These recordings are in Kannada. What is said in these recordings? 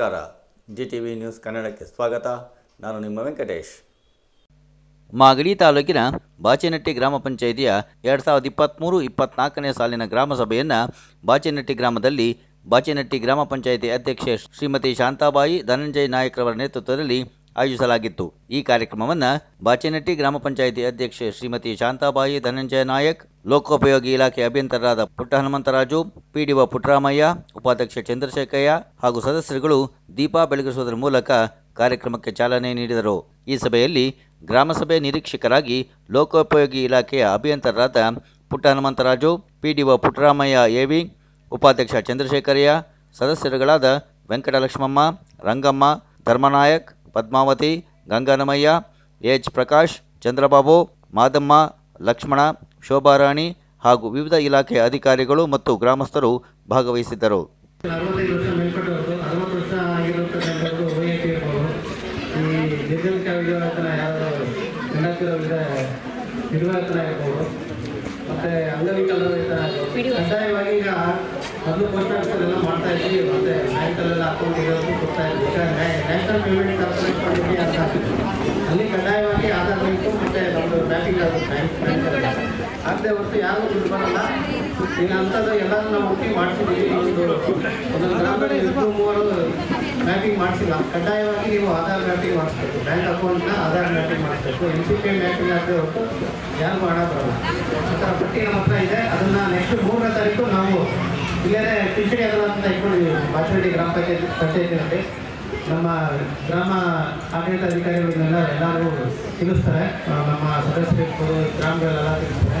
ನಮಸ್ಕಾರ. ಜಿ ಟಿ ವಿ ನ್ಯೂಸ್ ಕನ್ನಡಕ್ಕೆ ಸ್ವಾಗತ. ನಾನು ನಿಮ್ಮ ವೆಂಕಟೇಶ್. ಮಾಗಡಿ ತಾಲೂಕಿನ ಬಾಚೇನಟ್ಟಿ ಗ್ರಾಮ ಪಂಚಾಯಿತಿಯ ಎರಡು ಸಾವಿರದ ಇಪ್ಪತ್ತ್ಮೂರು ಇಪ್ಪತ್ನಾಲ್ಕನೇ ಸಾಲಿನ ಗ್ರಾಮ ಸಭೆಯನ್ನು ಬಾಚೇನಟ್ಟಿ ಗ್ರಾಮದಲ್ಲಿ ಬಾಚೇನಟ್ಟಿ ಗ್ರಾಮ ಪಂಚಾಯಿತಿ ಅಧ್ಯಕ್ಷೆ ಶ್ರೀಮತಿ ಶಾಂತಾಬಾಯಿ ಧನಂಜಯ ನಾಯಕ್ರವರ ನೇತೃತ್ವದಲ್ಲಿ ಆಯೋಜಿಸಲಾಗಿತ್ತು. ಈ ಕಾರ್ಯಕ್ರಮವನ್ನು ಬಾಚೇನಟ್ಟಿ ಗ್ರಾಮ ಪಂಚಾಯಿತಿ ಅಧ್ಯಕ್ಷೆ ಶ್ರೀಮತಿ ಶಾಂತಾಬಾಯಿ ಧನಂಜಯ ನಾಯಕ್, ಲೋಕೋಪಯೋಗಿ ಇಲಾಖೆ ಅಭಿಯಂತರರಾದ ಪುಟ್ಟ ಹನುಮಂತರಾಜು ಪಿಡಿಒ ಪುಟ್ಟರಾಮಯ್ಯ, ಉಪಾಧ್ಯಕ್ಷ ಚಂದ್ರಶೇಖಯ್ಯ ಹಾಗೂ ಸದಸ್ಯರುಗಳು ದೀಪ ಬೆಳಗಿಸುವುದರ ಮೂಲಕ ಕಾರ್ಯಕ್ರಮಕ್ಕೆ ಚಾಲನೆ ನೀಡಿದರು. ಈ ಸಭೆಯಲ್ಲಿ ಗ್ರಾಮಸಭೆ ನಿರೀಕ್ಷಕರಾಗಿ ಲೋಕೋಪಯೋಗಿ ಇಲಾಖೆಯ ಅಭಿಯಂತರರಾದ ಪುಟ್ಟ ಹನುಮಂತರಾಜು ಪಿಡಿಒ ಪುಟ್ಟರಾಮಯ್ಯ ಎವಿ ಉಪಾಧ್ಯಕ್ಷ ಚಂದ್ರಶೇಖರಯ್ಯ, ಸದಸ್ಯರುಗಳಾದ ವೆಂಕಟಲಕ್ಷ್ಮಮ್ಮ, ರಂಗಮ್ಮ, ಧರ್ಮನಾಯಕ್ ಪದ್ಮಾವತಿ ಗಂಗಾನಮಯ್ಯ ಎಚ್. ಪ್ರಕಾಶ್ ಚಂದ್ರಬಾಬು ಮಾದಮ್ಮ ಲಕ್ಷ್ಮಣ ಶೋಭಾರಾಣಿ ಹಾಗೂ ವಿವಿಧ ಇಲಾಖೆಯ ಅಧಿಕಾರಿಗಳು ಮತ್ತು ಗ್ರಾಮಸ್ಥರು ಭಾಗವಹಿಸಿದ್ದರು. ಮತ್ತೆ ಅಂಗವಿಕಲರ. ಕಡ್ಡಾಯವಾಗಿ ಈಗ ಮೊದಲು ಪೋಸ್ಟ್ ಆಫೀಸಲ್ಲೆಲ್ಲ ಮಾಡ್ತಾ ಇದ್ವಿ. ಮತ್ತೆ ಬ್ಯಾಂಕಲ್ಲೆಲ್ಲ ಅಕೌಂಟ್ ಇರೋದು ಕೊಡ್ತಾ ಇದ್ವಿ. ಈಗ ನ್ಯಾಷನಲ್ ಪೇಮೆಂಟ್ ಕಾರ್ಪೊರೇಟ್ ಮಾಡಿದ್ವಿ ಅಂತ. ಅಲ್ಲಿ ಕಡ್ಡಾಯವಾಗಿ ಆಧಾರ್ ಲಿಂಕು ಮತ್ತೆ ನಮ್ಮದು ಬ್ಯಾಂಕಿಂಗ್ ಅದು ಬ್ಯಾಂಕ್ ಬ್ಯಾಂಕಲ್ಲಿ ಆಗದೆ ಹೊರತು ಯಾರು ದುಡ್ಡು ಬರಲ್ಲ. ಈಗ ಅಂಥದ್ದು ಎಲ್ಲರೂ ನಾವು ಹುಟ್ಟಿ ಮಾಡ್ತಿದ್ದೀವಿ ಒಂದು ಗ್ರಾಮದಲ್ಲಿ ಇಬ್ಬರು ಮೂವರು ಮ್ಯಾಪಿಂಗ್ ಮಾಡಿಸಿಲ್ಲ. ಕಡ್ಡಾಯವಾಗಿ ನೀವು ಆಧಾರ್ ಮ್ಯಾಪಿಂಗ್ ಮಾಡಿಸ್ಬೇಕು. ಬ್ಯಾಂಕ್ ಅಕೌಂಟ್ನ ಆಧಾರ್ ಮ್ಯಾಪಿಂಗ್ ಮಾಡಿಸ್ಬೇಕು. ಎನ್ ಸಿ ಪಿ ಮ್ಯಾಪಿಂಗ್ ಆಗದೆ ಹೊರತು ಯಾರು ಬರಲ್ಲ. ಆ ಥರ ಪಟ್ಟಿ ನಮ್ಮ ಹತ್ರ ಇದೆ. ಅದನ್ನು ನೆಕ್ಸ್ಟ್ ಮೂರನೇ ತಾರೀಕು ನಾವು ಇಲ್ಲೇ ಟಿಚಡಿ ಅದಲ್ಲ ಅಂತ ಇಟ್ಕೊಂಡಿದ್ದೀವಿ ಬಾಚರಡಿ ಗ್ರಾಮ ಪಂಚಾಯತ್ ಪಂಚಾಯತಿನಲ್ಲಿ ನಮ್ಮ ಗ್ರಾಮ ಆಡಳಿತ ಅಧಿಕಾರಿಗಳನ್ನೆಲ್ಲ ಎಲ್ಲರೂ ತಿಳಿಸ್ತಾರೆ. ನಮ್ಮ ಸದಸ್ಯರು ಗ್ರಾಮಗಳೆಲ್ಲ ತಿಳಿಸ್ತಾರೆ.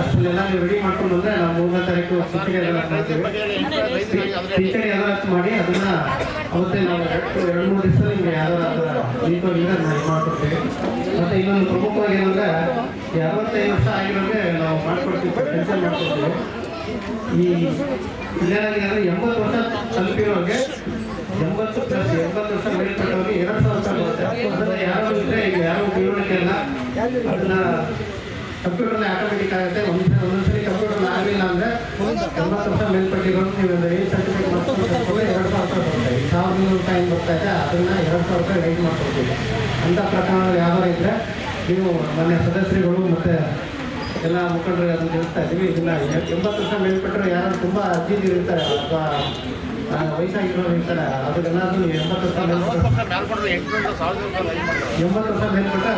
ಅಷ್ಟನ್ನೆಲ್ಲ ನೀವು ರೆಡಿ ಮಾಡ್ಕೊಂಡು ಬಂದರೆ ನಾವು ಮೂರನೇ ತಾರೀಕು ಪಿಂಚಣಿ ಮಾಡ್ತೀವಿ. ಪಿಂಚಣಿ ಅದಾಲತ್ ಮಾಡಿ ಅದನ್ನ ಅವತ್ತೇ ನಾವು ಎರಡು ಮೂರು ದಿವಸ ನಿಮಗೆ ಯಾವ್ದಾದ್ರು ದೀಪಗಳಿಂದ ನಾವು ಮಾಡ್ಕೊಡ್ತೀವಿ. ಮತ್ತು ಇನ್ನೊಂದು ಪ್ರಮುಖವಾಗಿ ಏನಂದರೆ ಅರವತ್ತೈದು ವರ್ಷ ಆಗಿರೋದೇ ನಾವು ಮಾಡ್ಕೊಡ್ತೀವಿ ಕೆಲಸ ಮಾಡ್ಕೊಡ್ತೀವಿ. ಈ ಎಂಬತ್ತು ವರ್ಷ ತಲುಪಿರೋರಿಗೆ ಎಂಬತ್ತು ಪ್ಲಸ್ ಎಂಬತ್ತು ವರ್ಷ ಮೇಲ್ಪಟ್ಟವ್ರಿಗೆ ಎರಡು ಸಾವಿರ ಬರುತ್ತೆ ಯಾರು ಇದ್ರೆ ಈಗ ಯಾರು ತಿಳುವಳಿಕೆ ಇಲ್ಲ. ಅದನ್ನ ಕಂಪ್ಯೂಟರ್ನ ಆಟೋಮೆಟಿಕ್ ಆಗುತ್ತೆ. ಒಂದು ಒಂದೊಂದ್ಸರಿ ಕಂಪ್ಯೂಟರ್ ಆಗಲಿಲ್ಲ ಅಂದರೆ ಎಂಬತ್ತು ವರ್ಷ ಮೇಲ್ಪಟ್ಟಿರೋರು ನೀವು ಏಜ್ ಸರ್ಟಿಫಿಕೇಟ್ ಮಾಡ್ಕೊಂಡು ಎರಡು ಸಾವಿರ ರೂಪಾಯಿ ಬರುತ್ತೆ. ಈ ಸಾವಿರದ ನೂರು ರೂಪಾಯಿ ಬರ್ತಾ ಇದೆ. ಅದನ್ನ ಎರಡು ಸಾವಿರ ರೂಪಾಯಿ ರೈಟ್ ಮಾಡ್ಕೊಡ್ತೀವಿ. ಅಂತ ಪ್ರಕರಣಗಳು ಯಾವ್ದಾರು ಇದ್ದರೆ ನೀವು ಮನೆ ಸದಸ್ಯರುಗಳು ಮತ್ತು ಎಲ್ಲ ಮುಖಂಡರು ಅದನ್ನು ಹೇಳ್ತಾ ಇದ್ದೀವಿ. ಇದನ್ನ ಎಂಬತ್ತು ವರ್ಷ ಮೇಲ್ಪಟ್ಟರು ಯಾರು ತುಂಬ ಅಜ್ಜಿ ಇರ್ತಾರೆ. ಅಥವಾ ವಯಸ್ಸಾಗಿರೋರು ಇರ್ತಾರೆ. ಅದಕ್ಕೆಲ್ಲಾದ್ರೂ ಎಂಬತ್ತು ವರ್ಷ ಎಂಬತ್ತು ವರ್ಷ ಮೇಲ್ಪಟ್ಟರೆ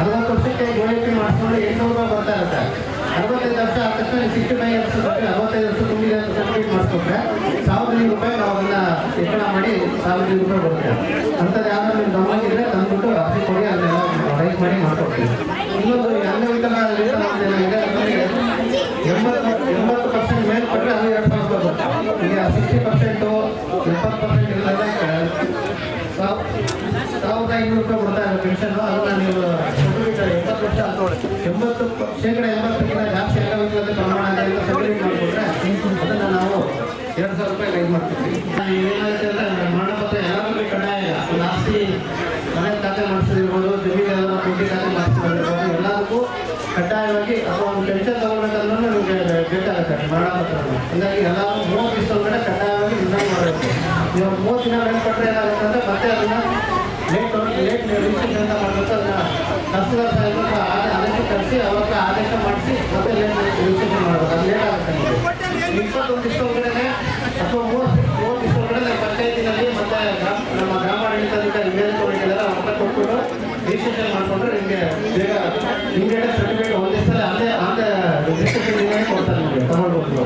ಅರವತ್ತು ವರ್ಷಕ್ಕೆ ಗೋಳಿಕೆ ಮಾಡಿಸ್ಕೊಂಡು ಎಂಟುನೂರು ರೂಪಾಯಿ ಬರ್ತಾ ಇರುತ್ತೆ. ಅರವತ್ತೈದು ವರ್ಷ ಆದ ತಕ್ಷಣ ಸಿಕ್ಸ್ಟಿ ಫೈವ್ ವರ್ಷ ಅರವತ್ತೈದು ವರ್ಷ ತುಂಬಿದೆ ಅಂತ ಸರ್ಟಿಫಿಕೇಟ್ ಮಾಡಿಸ್ಕೊಂಡ್ರೆ ಸಾವಿರದ ರೂಪಾಯಿ ನಾವು ಅದನ್ನ ಹೆಚ್ಚಳ ಮಾಡಿ ಸಾವಿರದ ರೂಪಾಯಿ ಕೊಡ್ತೇವೆ. ಅಂಥದ್ದು ಯಾರು ನಿಮ್ಮ ಗಮನಿಸಿದ್ರೆ ತಂದ್ಬಿಟ್ಟು ಅರ್ಜಿ ಕೊಡಿ, ಅದನ್ನೆಲ್ಲ ರೈಟ್ ಮಾಡಿ ಮಾಡ್ಕೊಡ್ತೀವಿ. ಇನ್ನೊಂದು ಏನಿದೆ ನಮಗೆ ಎಂಬತ್ತು ಎಂಬತ್ತು ಪರ್ಸೆಂಟ್ ಮೇಲೆ ಕೊಟ್ಟರೆ ಅದು ಎರಡು ಸಾವಿರ ರೂಪಾಯಿ ಈಗ ಸಿಕ್ಸ್ಟಿ ಪರ್ಸೆಂಟು ಎಪ್ಪತ್ತು ಪರ್ಸೆಂಟ್ ಇರೋದ್ರೆ ಸಾವ್- ಸಾವಿರದ ಐನೂರು ರೂಪಾಯಿ ಕೊಡ್ತಾ ಇರೋ ಪೆನ್ಷನ್ನು ಅದನ್ನು ನೀವು ಎಂಬತ್ತು ವರ್ಷ ಎಂಬತ್ತು ಶೇಕಡ ಎಂಬತ್ತಕ್ಕಿಂತ ಜಾಸ್ತಿ ಅಂಗವಿಕಲತೆ ಪ್ರಮಾಣ ಅಂತ ಸರ್ಟಿಫಿಕೇಟ್ ಮಾಡಿಕೊಟ್ರೆ ಅದನ್ನ ನಾವು ರೈಸ್ ಮಾಡ್ತೀವಿ ಕಡ್ಡಾಯ ಮನೆ ಖಾತೆ ಎಲ್ಲದಕ್ಕೂ ಕಡ್ಡಾಯವಾಗಿ ಅಥವಾ ಒಂದು ಪೆನ್ಷನ್ ನಿಮಗೆ ಬೇಕಾಗುತ್ತೆ ಎಲ್ಲರೂ ಮೂವತ್ತು ದಿವಸ ಒಳಗಡೆ ಕಡ್ಡಾಯವಾಗಿ ರಿಸೈನ್ ಮಾಡಬೇಕು. ನೀವು ಮೂವತ್ತು ದಿನ ಮೇಲ್ಪಟ್ಟರೆ ಏನಾಗುತ್ತೆ ಅಂದರೆ ಮತ್ತೆ ಅದನ್ನು ಲೇಟ್ ಲೇಟ್ ರಿಜಿಸ್ಟ್ರೇಷನ್ ಅಂತ ಮಾಡಬೇಕು ಅದನ್ನ ಕಸ್ಟಮರ್ ಸಾಹೇಬರು ಆ- ಆದೇಶ ಅವಾಗ ಆದೇಶ ಮಾಡಿಸಿ ಮತ್ತೆ ಲೇಟ್ ರಿಜಿಸ್ಟ್ರೇಷನ್ ಮಾಡಿಕೊಂಡ್ರೆ ನಿಮಗೆ ಬೇಗ ಇಮಿಡಿಯೇಟ್ ಸರ್ಟಿಫಿಕೇಟ್ ಒಂದೇ ಸಲ ಅಲ್ಲೇ ರಿಜಿಸ್ಟ್ರೇಷನ್ ಕೊಡ್ತಾರೆ ನಿಮಗೆ ತಗೊಂಡ್ಬಂದು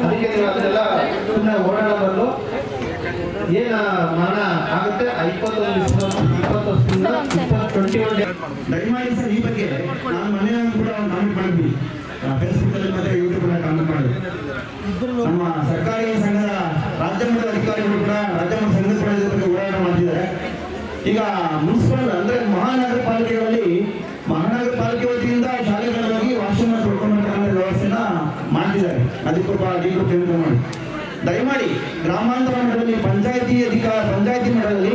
ಅದಕ್ಕೆ ನೀವು ಅದನ್ನೆಲ್ಲ ಸುಮ್ಮನೆ ಓಡಾಡ ಬದಲು ಏನು ಮರಣ ಆಗುತ್ತೆ? ಇಪ್ಪತ್ತೊಂದು ಇಪ್ಪತ್ತು ವರ್ಷದಿಂದ ಇಪ್ಪತ್ತು ಟ್ವೆಂಟಿ ಒನ್ ಡೇ ದಯಮಾಡಿ ಸರ್ ಈ ಬಗ್ಗೆ ನಾನು ಮೊನ್ನೆ ಕೂಡ ಕಾಮೆಂಟ್ ಮಾಡಿದ್ವಿ ಫೇಸ್ಬುಕ್ ಅಲ್ಲಿ ಮತ್ತೆ ಯೂಟ್ಯೂಬ್ ಅಲ್ಲಿ ಕಾಮೆಂಟ್ ಮಾಡಿದ್ವಿ ನಮ್ಮ ಸರ್ಕಾರಿ ಸಂಘದ ರಾಜ್ಯ ಮಟ್ಟದ ಅಧಿಕಾರಿಗಳು ಕೂಡ ರಾಜ್ಯ ಮಟ್ಟ ಸಂಘದ ಕೂಡ ಇದ್ರ ಬಗ್ಗೆ ಹೋರಾಟ ಮಾಡ್ತಿದ್ದಾರೆ ಈಗ ಮುನ್ಸಿಪಲ್ ಅಂದ್ರೆ ಮಹಾನಗರ ಪಾಲಿಕೆಗಳಲ್ಲಿ ಮಹಾನಗರ ಪಾಲಿಕೆ ವತಿಯಿಂದ ಶಾಲೆಗಳಲ್ಲಿ ವಾಶ್ರೂಮ್ ತೊಡ್ಕೊಂಡ್ಬರ್ತಕ್ಕಂಥ ವ್ಯವಸ್ಥೆನ ಅದಕ್ಕೊಬ್ಬ ಡಿ ಮಾಡಿ. ದಯಮಾಡಿ ಗ್ರಾಮಾಂತರ ಮಟ್ಟದಲ್ಲಿ ಪಂಚಾಯತಿ ಅಧಿಕಾರ, ಪಂಚಾಯತಿ ಮಟ್ಟದಲ್ಲಿ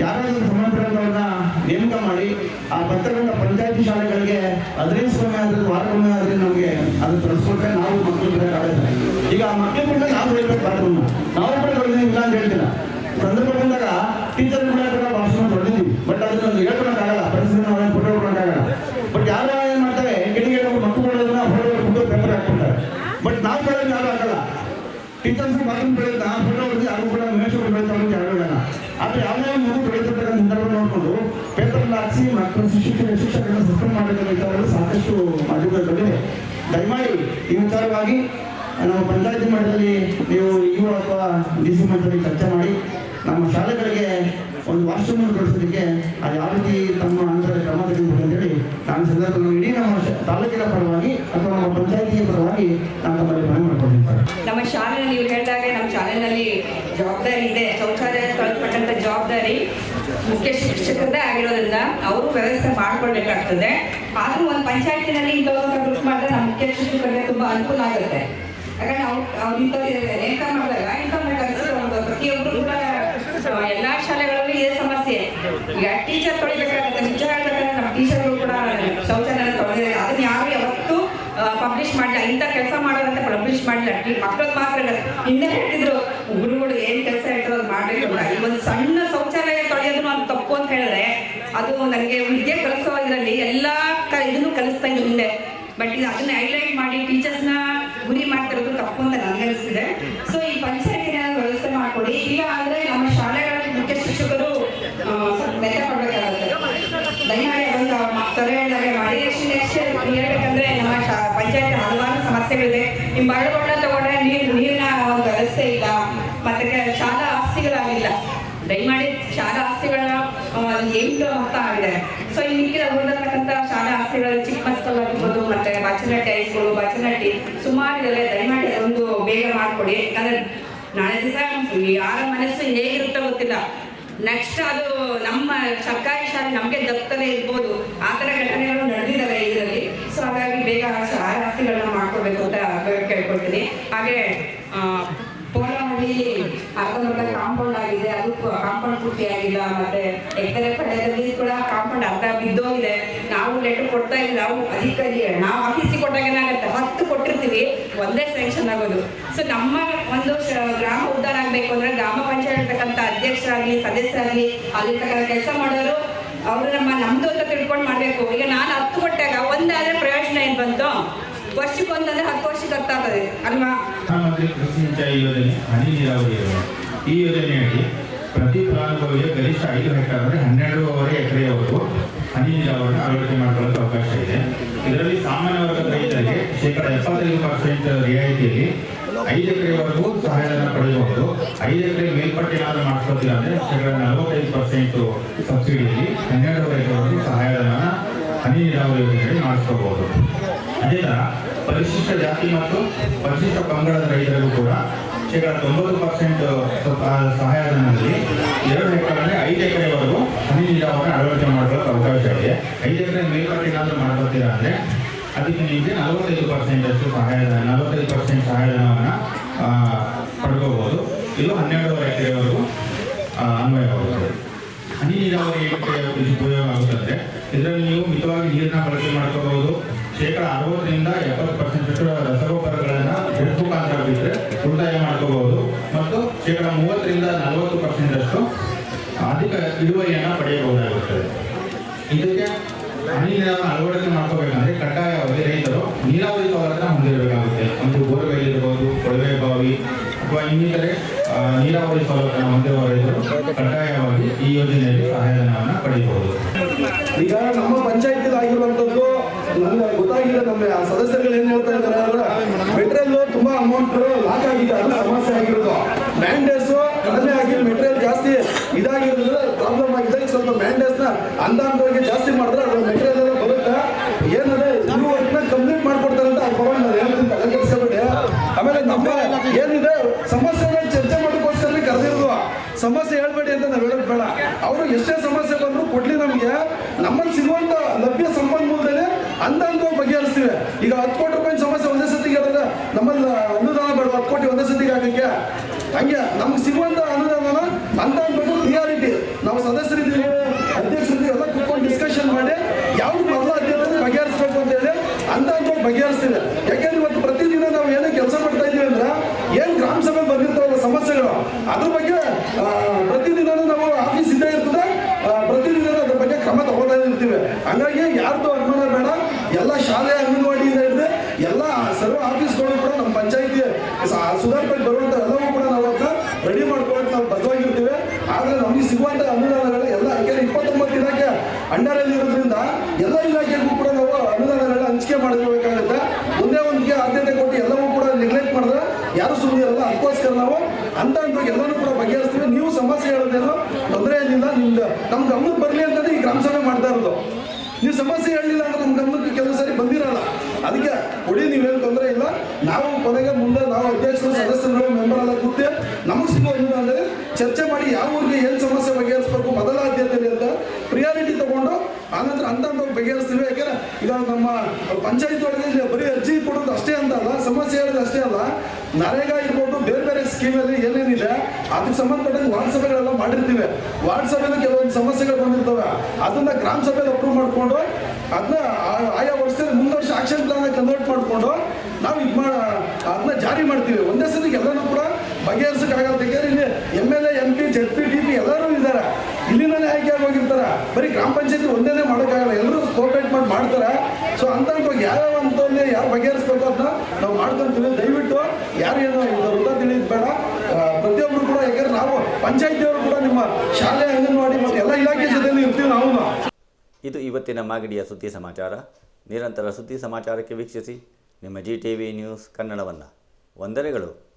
ಯಾರಾದರೂ ಸಂಬಂಧಪಟ್ಟವ್ರನ್ನ ನೇಮಕ ಮಾಡಿ, ಆ ಪತ್ರಗಳನ್ನ ಪಂಚಾಯತಿ ಶಾಲೆಗಳಿಗೆ ಹದಿನೈದು ಸಮಯ ಆದ್ರೆ ವಾರಕ್ಕೊಮ್ಮೆ ಆದ್ರೆ ನಮಗೆ ಅದು ತರಿಸ್ಕೊಟ್ರೆ ನಾವು ಮಕ್ಕಳು ಬಿಡೋಕ್ಕಾಗತ್ತೆ ಈಗ ಆ ಮಕ್ಕಳು ಕೂಡ ನಾವು ಹೇಳ್ಬೇಕು ಕಾರ್ಯಕ್ರಮ. ನಾವು ಕೂಡ ಇಲ್ಲ ಅಂತ ಹೇಳ್ತಿಲ್ಲ. ಸಂದರ್ಭ ಬಂದಾಗ ಟೀಚರ್ ಕೂಡ ಭಾಷಣ ಹೊಡೆದಿದ್ದೀವಿ ಬಟ್ ಅದನ್ನ ಹೇಳ್ಕೊಳಕ್ಕಾಗಲ್ಲ ಪರಿಸ್ಥಿತಿ ನಾವು ಫೋಟೋ ಕೊಡೋಕ್ಕಾಗಲ್ಲ ಬಟ್ ಯಾರು ಏನ್ ಮಾಡ್ತಾರೆ ಕೆಳಗೆ ಮಕ್ಕಳು ಕೊಡೋದನ್ನ ಫೋಟೋ ಫೋಟೋ ಪೇಪರ್ ಹಾಕ್ಬಿಡ್ತಾರೆ ಬಟ್ ನಾವು ಕೊಡೋದು ಯಾರು ಹಾಕಲ್ಲ ಟೀಚರ್ಸ್ ಮಕ್ಕಳು ಬೆಳೆಯುತ್ತೆ ಆ ಫೋಟೋ ಹೊಡೆದು ಯಾರು ಕೂಡ ಅವರು ಬೆಳಿತಾರೆ ಅಂತ ಯಾರು ಹೇಳಲ್ಲ ಆದ್ರೆ ಯಾವುದೇ ಮಗು ಬೆಳೀತಿರ್ತಕ್ಕಂಥ ಸಂದರ್ಭ ನೋಡಿಕೊಂಡು ಪೇಪರ್ ಹಾಕಿಸಿ ಮಕ್ಕಳ ಶಿಕ್ಷಕ ಶಿಕ್ಷಕರನ್ನ ಸಸ್ಪೆಂಡ್ ವಿಚಾರಗಳು ಸಾಕಷ್ಟು ಮಾತುಕತೆಗಳಿವೆ ದಯಮಾಡಿ ಈ ವಿಚಾರವಾಗಿ ನಮ್ಮ ಪಂಚಾಯತಿ ಮಟ್ಟದಲ್ಲಿ ನೀವು ಇವು ಅಥವಾ ಡಿ ಸಿ ಮಟ್ಟದಲ್ಲಿ ಚರ್ಚೆ ಮಾಡಿ ನಮ್ಮ ಶಾಲೆಗಳಿಗೆ ಒಂದು ವಾಶ್ರೂಮ್ ಕಳಿಸೋದಕ್ಕೆ ಅದು ಯಾವ ರೀತಿ ತಮ್ಮ ಹಂತದ ಕ್ರಮ ತೆಗೆದುಕೊಂಡು ಅಂತೇಳಿ ನಾನು ಸಂದರ್ಭದಲ್ಲಿ ಇಡೀ ನಮ್ಮ ತಾಲೂಕಿನ ಪರವಾಗಿ ಅಥವಾ ನಮ್ಮ ಪಂಚಾಯತಿಯ ಪರವಾಗಿ ನಾನು ತಮ್ಮಲ್ಲಿ ಮನವಿ ಮಾಡ್ಕೊಂಡಿರ್ತಾರೆ ನಮ್ಮ ಶಾಲೆಯಲ್ಲಿ ಇವ್ರು ಹೇಳಿದಾಗೆ ನಮ್ಮ ಶಾಲೆಯಲ್ಲಿ ಜವಾಬ್ದಾರಿ ಇದೆ. ಶೌಚಾಲಯ ತೊಳೆದ್ಪಟ್ಟಂತ ಜವಾಬ್ದಾರಿ ಮುಖ್ಯ ಶಿಕ್ಷಕರದೇ ಆಗಿರೋದ್ರಿಂದ ಅವರು ವ್ಯವಸ್ಥೆ ಮಾಡ್ಕೊಳ್ಬೇಕಾಗ್ತದೆ. ಆದ್ರೂ ಒಂದು ಪಂಚಾಯತಿನಲ್ಲಿ ಗ್ರೂಪ್ ಮಾಡಿದ್ರೆ ನಮ್ಮ ಮುಖ್ಯ ಶಿಕ್ಷಕರಿಗೆ ತುಂಬಾ ಅನುಕೂಲ ಆಗುತ್ತೆ. ಯಾಕಂದ್ರೆ ಅವ್ರು ಅವ್ರು ಇಂಥವ್ರು ನೇಮಕ ಮಾಡಿದಾಗ ಇಂಥವ್ರನ್ನ ಕರೆಸಿ ಪ್ರತಿಯೊಬ್ಬರು ಕೂಡ ಎಲ್ಲಾ ಶಾಲೆಗಳಲ್ಲೂ ಇದೇ ಸಮಸ್ಯೆ. ಈಗ ಟೀಚರ್ ತೊಳಿಬೇಕಾಗುತ್ತೆ. ನಿಜ ಹೇಳ್ಬೇಕಂದ್ರೆ ನಮ್ಮ ಟೀಚರ್ಗಳು ಕೂಡ ಶೌಚಾಲಯ ತೊಳೆದಿದ್ದಾರೆ. ಅದನ್ನ ಯಾರು ಯಾವತ್ತೂ ಪಬ್ಲಿಷ್ ಮಾಡಲಿಲ್ಲ. ಇಂಥ ಕೆಲಸ ಮಾಡೋದಂತ ಪಬ್ಲಿಷ್ ಮಾಡಲಿಲ್ಲ. ಮಕ್ಕಳು ಮಾತ್ರ. ಹಿಂದೆ ಹೇಳ್ತಿದ್ರು ಗುರುಗಳು ಏನ್ ಕೆಲಸ ಹೇಳ್ತಾರೋ ಅದು ಮಾಡಬೇಕು ಕೂಡ ಈ ಒಂದು ಸಣ್ಣ ಶೌಚಾಲಯ ತೊಳೆಯೋದು ಅದು ತಪ್ಪು ಅಂತ ಹೇಳಿದ್ರೆ, ಅದು ನನಗೆ ವಿದ್ಯೆ ಕಲಿಸೋ ಇದರಲ್ಲಿ ಎಲ್ಲಾ ಇದನ್ನು ಕಲಿಸ್ತಾ ಇದ್ರು ಹಿಂದೆ ಬಟ್ ಇದು ಅದನ್ನ ಹೈಲೈಟ್ ಮಾಡಿ ಟೀಚರ್ಸ್ನ ಗುರಿ ಮಾಡ್ತಿರೋದು ತಪ್ಪು ಅಂತ ನನಗೆ ಅನಿಸ್ತಿದೆ. ಸೊ ಈ ಪಂಚಾಯತಿನ ಹೇಳಿದಾಗೆ ಮಾಡಿ. ನೆಕ್ಸ್ಟ್ ಹೇಳ್ಬೇಕಂದ್ರೆ ನಮ್ಮ ಪಂಚಾಯತ್ ಹಲವಾರು ಸಮಸ್ಯೆಗಳಿದೆ. ಈ ಮರಳುಗಳನ್ನ ತಗೊಂಡ್ರೆ ನೀರು, ನೀರಿನ ಒಂದು ವ್ಯವಸ್ಥೆ ಇಲ್ಲ. ಮತ್ತೆ ಶಾಲಾ ಆಸ್ತಿಗಳಾಗಿಲ್ಲ. ದಯಮಾಡಿ ಶಾಲಾ ಆಸ್ತಿಗಳನ್ನ ಎಂಟು ಅಂತ ಆಗಿದೆ ಸೊ ಈ ಮಿಕ್ಕಿದ ಉಳಿದಿರ್ತಕ್ಕಂಥ ಶಾಲಾ ಆಸ್ತಿಗಳ ಚಿಕ್ಕ ಮಸ್ಕಲ್ ಆಗಿರ್ಬೋದು, ಮತ್ತೆ ಬಚನಟ್ಟಿ ಹೈಸ್ಕೂಲು ಬಚನಟ್ಟಿ ಸುಮಾರು ಇದಾವೆ ದಯಮಾಡಿ ಒಂದು ಬೇಗ ಮಾಡಿಕೊಡಿ. ಯಾಕಂದ್ರೆ ನಾಳೆ ದಿವಸ ಯಾರ ಮನಸ್ಸು ಹೇಗಿರುತ್ತೋ ಗೊತ್ತಿಲ್ಲ. ನೆಕ್ಸ್ಟ್ ಅದು ನಮ್ಮ ಸರ್ಕಾರಿ ಶಾಲೆ ನಮಗೆ ದಕ್ಕದೇ ಇರ್ಬೋದು. ಆ ಥರ ಘಟನೆಗಳು ನಡೆದಿದ್ದಾವೆ ಇದರಲ್ಲಿ. ಸೊ ಹಾಗಾಗಿ ಬೇಗ ಮಾಡ್ಕೊಳ್ಬೇಕು ಆಸ್ತಿಗಳನ್ನ ಮಾಡ್ಕೋಬೇಕು ಅಂತ ಕೇಳ್ಕೊಳ್ತೀನಿ. ಹಾಗೆ ಅರ್ಧ ಅರ್ಧಂಬರ್ಧ ಕಾಂಪೌಂಡ್ ಆಗಿದೆ. ಅದು ಕಾಂಪೌಂಡ್ ಪೂರ್ತಿ ಆಗಿಲ್ಲ ಮತ್ತೆ ಎಕರೆ ಪಡೆಯಲ್ಲಿ ಕೂಡ ಕಾಂಪೌಂಡ್ ಅರ್ಧ ಬಿದ್ದೋಗಿದೆ. ನಾವು ಲೆಟರ್ ಕೊಡ್ತಾ ಇಲ್ಲ, ನಾವು ಅಧಿಕಾರಿ ನಾವು ಆಫೀಸಿಗೆ ಕೊಟ್ಟಾಗ ಏನಾಗುತ್ತೆ? ಹತ್ತು ಕೊಟ್ಟಿರ್ತೀವಿ. ಒಂದೇ ಸ್ಯಾಂಕ್ಷನ್ ಆಗೋದು. ಸೊ ನಮ್ಮ ಒಂದು ಗ್ರಾಮ ಉದ್ಧಾರ ಆಗಬೇಕು ಅಂದ್ರೆ ಗ್ರಾಮ ಪಂಚಾಯತ್ ಇರ್ತಕ್ಕಂಥ ಅಧ್ಯಕ್ಷರಾಗ್ಲಿ, ಸದಸ್ಯರಾಗ್ಲಿ ಅಲ್ಲಿರ್ತಕ್ಕಂಥ ಕೆಲಸ ಮಾಡೋರು, ಅವರು ನಮ್ಮ, ನಮ್ದು ಅಂತ ತಿಳ್ಕೊಂಡು ಮಾಡಬೇಕು. ಈಗ ನಾನು ಹತ್ತು ಕೊಟ್ಟಾಗ ಒಂದಾದ್ರೆ ಪ್ರಯೋಜನ ಏನು ಬಂತು? ವರ್ಷಕ್ಕೊಂದಂದ್ರೆ ಹತ್ತು ವರ್ಷಕ್ಕೆ ಹತ್ತಾಗ್ತದೆ ಅಲ್ವಾ? ಪ್ರಧಾನಮಂತ್ರಿ ಕೃಷಿ ಯೋಜನೆ, ಹನಿ ನೀರಾವರಿ ಈ ಯೋಜನೆಯಡಿ ಪ್ರತಿ ಫಲಾನುಭವಿಗೆ ಗರಿಷ್ಠ ಐದು ಹೆಕ್ಟರ್ ಅಂದರೆ ಹನ್ನೆರಡೂವರೆ ಎಕರೆಯವರೆಗೂ ಹನಿ ನೀರಾವರಿಯನ್ನು ಅಳವಡಿಕೆ ಮಾಡಿಕೊಳ್ಳಲು ಅವಕಾಶ ಇದೆ. ಇದರಲ್ಲಿ ಸಾಮಾನ್ಯ ವರ್ಗದ ರೈತರಿಗೆ ಶೇಕಡ ಎಪ್ಪತ್ತೈದು ಪರ್ಸೆಂಟ್ ರಿಯಾಯಿತಿಯಲ್ಲಿ ಐದು ಎಕರೆವರೆಗೂ ಸಹಾಯಧನ ಪಡೆಯಬಹುದು. ಐದು ಎಕರೆ ಮೇಲ್ಪಟ್ಟಿನಾದರೂ ಮಾಡಿಸ್ಕೊತಿಲ್ಲ ಅಂದರೆ ಶೇಕಡ ನಲವತ್ತೈದು ಪರ್ಸೆಂಟ್ ಸಬ್ಸಿಡಿಯಲ್ಲಿ ಹನ್ನೆರಡೂವರೆ ಎಕರೆವರೆಗೂ ಸಹಾಯಧನ ಹನಿ ನೀರಾವರಿ ಯೋಜನೆಯಲ್ಲಿ ಮಾಡಿಸ್ಕೋಬಹುದು. ಅದೇ ತರ ಪರಿಶಿಷ್ಟ ಜಾತಿ ಮತ್ತು ಪರಿಶಿಷ್ಟ ಪಂಗಡದ ರೈತರಿಗೂ ಕೂಡ ಶೇಕಡ ತೊಂಬತ್ತು ಪರ್ಸೆಂಟ್ ಸಹಾಯಧನದಲ್ಲಿ ಎರಡು ಅಂದರೆ ಐದು ಎಕರೆವರೆಗೂ ಹನಿ ನೀರಾವರಿ ಅಳವಡಿಕೆ ಮಾಡಬೇಕು ಅವಕಾಶ ಇದೆ. ಐದು ಎಕರೆ ಮೇಲ್ಪಟ್ಟು ಏನಾದರೂ ಮಾಡ್ಕೊತೀರಾ ಅಂದರೆ ಅದಕ್ಕೆ ನಿಮಗೆ ನಲವತ್ತೈದು ಪರ್ಸೆಂಟ್ ಅಷ್ಟು ಸಹಾಯಧನ ನಲವತ್ತೈದು ಪರ್ಸೆಂಟ್ ಸಹಾಯಧನವನ್ನು ಪಡ್ಕೋಬಹುದು. ಇದು ಹನ್ನೆರಡೂವರೆ ಎಕರೆವರೆಗೂ ಅನ್ವಯವಾಗುತ್ತದೆ ಹನಿ ನೀರಾವರಿ ಉಪಯೋಗ ಆಗುತ್ತದೆ ಇದರಲ್ಲಿ ನೀವು ಮಿತವಾಗಿ ನೀರನ್ನ ಬಳಕೆ ಮಾಡ್ಕೋಬಹುದು. ಶೇಕಡ ಅರವತ್ತರಿಂದ ಎಪ್ಪತ್ತು ಪರ್ಸೆಂಟ್ ರಸಗೊಬ್ಬರಗಳನ್ನು ಡ್ರಿಪ್ ಮುಖಾಂತರ ಬಿಟ್ಟರೆ ಉಳಿತಾಯ ಮಾಡ್ಕೋಬಹುದು. ಮತ್ತು ಶೇಕಡ ಮೂವತ್ತರಿಂದ ನಲವತ್ತು ಪರ್ಸೆಂಟ್ ಅಷ್ಟು ಅಧಿಕ ಇಳುವರಿಯನ್ನು ಪಡೆಯಬಹುದಾಗುತ್ತದೆ ಇದಕ್ಕೆ ಹನಿ ನೀರಾವರಿ ಅಳವಡಿಕೆ ಮಾಡ್ಕೋಬೇಕಂದ್ರೆ ಕಡ್ಡಾಯವಾಗಿ ರೈತರು ನೀರಾವರಿ ಸೌಲಭ್ಯ ಹೊಂದಿರಬೇಕಾಗುತ್ತೆ. ಒಂದು ಬೋರ್ವೆಲ್ ಇರಬಹುದು ಕೊಳವೆ ಬಾವಿ ಅಥವಾ ಇನ್ನಿತರೆ ನೀರಾವರಿ ಸೌಲಭ್ಯ ಹೊಂದಿರುವ ರೈತರು ಕಡ್ಡಾಯವಾಗಿ ಈ ಯೋಜನೆಯಲ್ಲಿ ಸಹಾಯಧನವನ್ನು ಪಡೆಯಬಹುದು. ಈಗ ನಮ್ಮ ಪಂಚಾಯತ್ ಆಗಿರುವಂತದ್ದು ನನಗೆ ಗೊತ್ತಾಗಿದೆ ನಮ್ಮ ಸದಸ್ಯರುಗಳು ಏನ್ ಹೇಳ್ತಾ ಇದ್ದಾರೆ ಅಂದ್ರೆ ಮೆಟೀರಿಯಲ್ ಅಮೌಂಟ್ ಲಾಕ್ ಆಗಿದೆ ಅದು ಸಮಸ್ಯೆ ಆಗಿರೋದು. ಮ್ಯಾಂಡೇಸ್ ಕಡಿಮೆ ಆಗಿ ಮೆಟೀರಿಯಲ್ ಜಾಸ್ತಿ ಇದಾಗಿರೋದ್ರಿಂದ ಪ್ರಾಬ್ಲಮ್ ಆಗಿದೆ ಸ್ವಲ್ಪ ಮ್ಯಾಂಡೇಸ್ನ ಅಂದಾಂತವಾಗಿ ಜಾಸ್ತಿ ಮಾಡಿದ್ರೆ ಅದು ಮೆಟೀರಿಯಲ್ ಎಲ್ಲ ಬರುತ್ತೆ. ಏನಂದ್ರೆ ನೀವು ವರ್ಕ್ನ ಕಂಪ್ಲೀಟ್ ಮಾಡ್ಕೊಡ್ತಾರೆ ಅಂತ ಆ ಪರವಾಗಿ ನಾನು ಹೇಳ್ತೀನಿ, ತಲೆ ಆಮೇಲೆ ನಮ್ಮ ಏನಿದೆ ಸಮಸ್ಯೆಗಳ ಚರ್ಚೆ ಮಾಡೋಕ್ಕೋಸ್ಕರ ಕರೆದಿರೋದು. ಸಮಸ್ಯೆ ಹೇಳ್ಬೇಡಿ ಅಂತ ನಾವು ಹೇಳೋದು ಬೇಡ. ಅವರು ಎಷ್ಟೇ ಸಮಸ್ಯೆ ಬಂದ್ರು ಕೊಡ್ಲಿ ನಮಗೆ. ನಮ್ಮಲ್ಲಿ ಸಿಗುವಂತ ಲಭ್ಯ ಸಂಪನ್ಮೂಲದಲ್ಲಿ ಅಂತ ಬಗೆಹರಿಸ್ತೀವಿ. ಈಗ ಹತ್ತು ಕೋಟಿ ರೂಪಾಯಿ ಸಮಸ್ಯೆ ಒಂದೇ ಸತಿ ಹೇಳಿದ್ರೆ ನಮ್ಮಲ್ಲಿ ಸದಸ್ಯತೆಗೆ ಆಗಕ್ಕೆ ಹಂಗೆ, ನಮ್ಗೆ ಸಿಗುವಂತ ಅನುದಾನನ ಅಂತ ಅನ್ಬೇಕು ಪ್ರಿಯಾರಿಟಿ ನಾವು ಸದಸ್ಯರಿದ್ದೀವಿ, ಅಧ್ಯಕ್ಷರಿದ್ದೀವಿ, ಎಲ್ಲ ಕೂತ್ಕೊಂಡು ಡಿಸ್ಕಷನ್ ಮಾಡಿ ಯಾವ ಮೊದಲ ಅಧ್ಯಕ್ಷ ಬಗೆಹರಿಸಬೇಕು ಅಂತ ಹೇಳಿ ಅಂತ ಅನ್ಕೊಂಡು ಬಗೆಹರಿಸ್ತೀವಿ. ಯಾಕೆಂದ್ರೆ ಇವತ್ತು ಪ್ರತಿದಿನ ನಾವು ಏನೇ ಕೆಲಸ ಮಾಡ್ತಾ ಇದ್ದೀವಿ ಅಂದ್ರೆ, ಏನು ಗ್ರಾಮ ಸಭೆ ಬಂದಿರ್ತಾವಲ್ಲ ಸಮಸ್ಯೆಗಳು, ಅದ್ರ ಬಗ್ಗೆ ಅಂಡರಲ್ಲಿ ಇರೋದ್ರಿಂದ ಎಲ್ಲ ಇಲಾಖೆಗೂ ಕೂಡ ನಾವು ಅನುದಾನಗಳನ್ನ ಹಂಚಿಕೆ ಮಾಡ್ಕೋಬೇಕಾಗುತ್ತೆ ಒಂದೇ ಒಂದಿಗೆ ಆದ್ಯತೆ ಕೊಟ್ಟು ಎಲ್ಲವೂ ಕೂಡ ನೆಗ್ಲೆಕ್ಟ್ ಮಾಡಿದ್ರೆ ಯಾರು ಸುಮ್ಮನೆ ಇರಲ್ಲ. ಅದಕ್ಕೋಸ್ಕರ ನಾವು ಅಂತ ಎಲ್ಲರೂ ಕೂಡ ಬಗೆಹರಿಸ್ತೀವಿ. ನೀವು ಸಮಸ್ಯೆ ಹೇಳೋದೇನು ತೊಂದರೆ ಏನಿಲ್ಲ. ನಿಮ್ದು ನಮ್ಮ ಗಮನಕ್ಕೆ ಬರಲಿ ಅಂತಲೇ ಈ ಗ್ರಾಮ ಸಭೆ ಮಾಡ್ತಾ ಇರೋದು. ನೀವು ಸಮಸ್ಯೆ ಹೇಳಲಿಲ್ಲ ಅಂದ್ರೆ ನಮ್ಮ ಗಮನಕ್ಕೆ ಕೆಲವು ಸಾರಿ ಬಂದಿರಲ್ಲ. ಅದಕ್ಕೆ ಕೊಡಿ, ನೀವೇನು ತೊಂದರೆ ಇಲ್ಲ. ನಾವು ಕೊನೆಗೆ ಮುಂದೆ ನಾವು ಅಧ್ಯಕ್ಷರು, ಸದಸ್ಯರು ಮೆಂಬರ್ ಎಲ್ಲ ಕೂತಿ ನಮಗೆ ಸಿಗೋ ಅಂದರೆ ಚರ್ಚೆ ಮಾಡಿ ಯಾವ ಊರಿಗೆ ಏನು ಸಮಸ್ಯೆ ಬಗೆಹರಿಸಬೇಕು, ಮೊದಲ ಅಂತ ಪ್ರಿಯಾರಿಟಿ ತಗೊಂಡು, ಆನಂತರ ಅಂತ ಬಗೆಹರಿಸ್ತೀವಿ. ಯಾಕೆಂದ್ರೆ ಈಗ ನಮ್ಮ ಪಂಚಾಯತ್ ಒಳಗೆ ಬರೀ ಅರ್ಜಿ ಕೊಡೋದು ಅಷ್ಟೇ ಅಂತ ಅಲ್ಲ, ಸಮಸ್ಯೆ ಹೇಳೋದು ಅಷ್ಟೇ ಅಲ್ಲ. ನರೇಗಾ ಇರ್ಬೋದು, ಬೇರೆ ಬೇರೆ ಸ್ಕೀಮಲ್ಲಿ ಏನೇನಿದೆ, ಅದಕ್ಕೆ ಸಂಬಂಧಪಟ್ಟಂಗೆ ವಾರ್ಡ್ ಸಭೆಗಳೆಲ್ಲ ಮಾಡಿರ್ತೀವಿ. ವಾರ್ಡ್ ಸಭೆಯಲ್ಲಿ ಕೆಲವೊಂದು ಸಮಸ್ಯೆಗಳು ಬಂದಿರ್ತವೆ. ಅದನ್ನ ಗ್ರಾಮ ಸಭೆಯಲ್ಲಿ ಅಪ್ರೂವ್ ಮಾಡಿಕೊಂಡು, ಅದನ್ನ ಆಯಾ ವರ್ಷದಲ್ಲಿ ಮುಂದೆ ವರ್ಷ ಆಕ್ಷನ್ ಪ್ಲಾನ್ ಕನ್ವರ್ಟ್ ಮಾಡಿಕೊಂಡು, ನಾವು ಇದು ಮಾಡ ಅದನ್ನ ಜಾರಿ ಮಾಡ್ತೀವಿ. ಒಂದೇ ಸತಿ ಎಲ್ಲನೂ ಕೂಡ ಬಗೆಹರಿಸಕ್ಕಾಗಲ್ಲ. ಇಲ್ಲಿ M L A M P Z P D ಎಲ್ಲರೂ ಇದ್ದಾರೆ ಇಲ್ಲಿಂದಲೇ ಆಯ್ಕೆ ಆಗಿ ಬರೀ ಗ್ರಾಮ ಪಂಚಾಯತಿ ಒಂದೇನೇ ಮಾಡೋಕ್ಕಾಗಲ್ಲ ಎಲ್ಲರೂ ಕೋಪರೇಟ್ ಮಾಡಿ ಮಾಡ್ತಾರೆ. ಸೊ ಅಂತ ಯಾವ್ಯಾವ ಅಂತಲ್ಲಿ ಯಾರು ಬಗೆಹರಿಸ್ಬೇಕು ಅಂತ ನಾವು ಮಾಡ್ಕೊಂತೀವಿ. ದಯವಿಟ್ಟು ಯಾರು ಏನೋ ಇದು ವೃತ್ತ ತಿಳಿಯೋದು ಬೇಡ. ಪ್ರತಿಯೊಬ್ಬರು ಕೂಡ, ಯಾಕಂದ್ರೆ ನಾವು ಪಂಚಾಯತಿಯವರು ಕೂಡ ನಿಮ್ಮ ಶಾಲೆ, ಅಂಗನವಾಡಿ ಮತ್ತು ಎಲ್ಲ ಇಲಾಖೆ ಜೊತೆಯಲ್ಲಿ ಇರ್ತೀವಿ ನಾವು ಇದು ಇವತ್ತಿನ ಮಾಗಡಿಯ ಸುದ್ದಿ ಸಮಾಚಾರ. ನಿರಂತರ ಸುದ್ದಿ ಸಮಾಚಾರಕ್ಕೆ ವೀಕ್ಷಿಸಿ. ನಿಮ್ಮ ಜಿ ಟಿ ವಿ ನ್ಯೂಸ್ ಕನ್ನಡವನ್ನು. ವಂದನೆಗಳು.